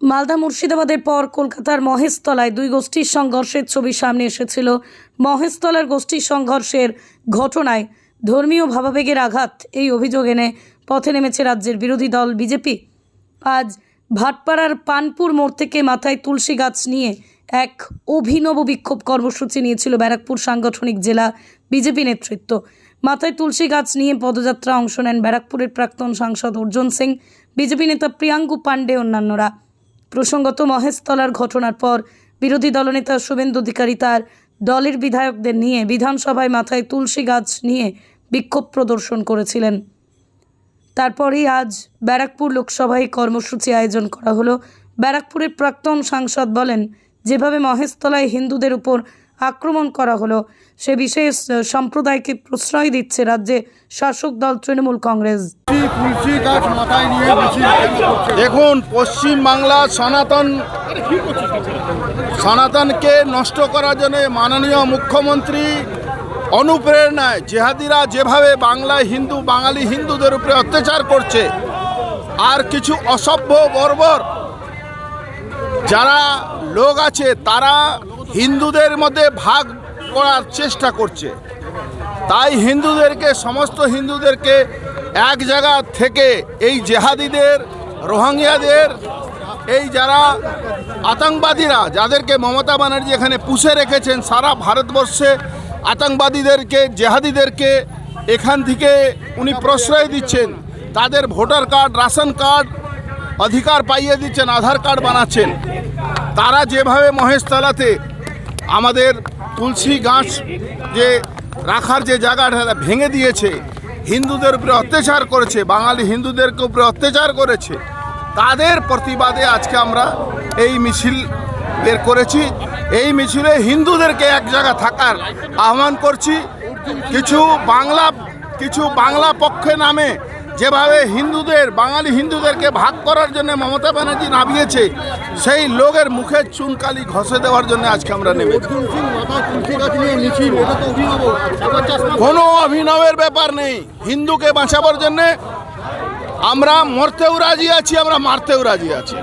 মালদা মুর্শিদাবাদের পর কলকাতার মহেশতলায় দুই গোষ্ঠীর সংঘর্ষের ছবি সামনে এসেছিল। মহেশতলার গোষ্ঠীর সংঘর্ষের ঘটনায় ধর্মীয় ভাবাবেগের আঘাত, এই অভিযোগ এনে পথে নেমেছে রাজ্যের বিরোধী দল বিজেপি। আজ ভাটপাড়ার পানপুর মোড় থেকে মাথায় তুলসী গাছ নিয়ে এক অভিনব বিক্ষোভ কর্মসূচি নিয়েছিল ব্যারাকপুর সাংগঠনিক জেলা বিজেপি নেতৃত্ব। মাথায় তুলসী গাছ নিয়ে পদযাত্রা অংশ নেন ব্যারাকপুরের প্রাক্তন সাংসদ অর্জুন সিং, বিজেপি নেতা প্রিয়াঙ্কু পাণ্ডে অন্যান্যরা। প্রসঙ্গত মহেশতলার ঘটনার পর বিরোধী দলনেতা শুভেন্দু অধিকারী তার দলের বিধায়কদের নিয়ে বিধানসভায় মাথায় তুলসী গাছ নিয়ে বিক্ষোভ প্রদর্শন করেছিলেন। তারপরেই আজ ব্যারাকপুর লোকসভায় কর্মসূচি আয়োজন করা হলো। ব্যারাকপুরের প্রাক্তন সাংসদ বলেন, যেভাবে মহেশতলায় হিন্দুদের উপর আক্রমণ করা হলো। সে বিশেষ সম্প্রদায়কে প্রশ্রয় দিচ্ছে রাজ্যে শাসক দল তৃণমূল কংগ্রেস। দেখুন পশ্চিম বাংলা সনাতন, সনাতনকে নষ্ট করার জন্য মাননীয় মুখ্যমন্ত্রী অনুপ্রেরণায় জেহাদিরা যেভাবে বাংলায় হিন্দু, বাঙালি হিন্দুদের উপরে অত্যাচার করছে, আর কিছু অসভ্য বর্বর যারা লোক আছে, তারা হিন্দুদের মধ্যে ভাগ করার চেষ্টা করছে। তাই হিন্দুদেরকে, সমস্ত হিন্দুদেরকে এক জায়গা থেকে এই জেহাদিদের রোহিঙ্গিয়াদের এই যারা আতঙ্কবাদীরা, যাদেরকে মমতা ব্যানার্জি এখানে পুষে রেখেছেন, সারা ভারতবর্ষে আতঙ্কবাদীদেরকে, জেহাদিদেরকে এখান থেকে উনি প্রশ্রয় দিচ্ছেন। তাদের ভোটার কার্ড, রাশন কার্ড অধিকার পাইয়ে দিচ্ছেন, আধার কার্ড বানাচ্ছেন। তারা যেভাবে মহেশতলাতে আমাদের তুলসী গাছ যে রাখার যে জায়গাটা ভেঙে দিয়েছে, হিন্দুদের উপরে অত্যাচার করেছে, বাঙালি হিন্দুদের উপরে অত্যাচার করেছে, তাদের প্রতিবাদে আজকে আমরা এই মিছিল বের করেছি। এই মিছিলে হিন্দুদেরকে এক জায়গা থাকার আহ্বান করছি। কিছু বাংলা কিছু বাংলা পক্ষে নামে যেভাবে হিন্দুদের, বাঙালি হিন্দুদেরকে ভাগ করার জন্য মমতা ব্যানার্জি নামিয়েছে, সেই লোকের মুখে চুনকালি ঘষে দেওয়ার জন্য আজকে আমরা নেব কোনো অভিনবের ব্যাপার নেই। হিন্দুকে বাঁচাবার জন্যে আমরা মরতেও রাজি আছি, আমরা মারতেও রাজি আছি।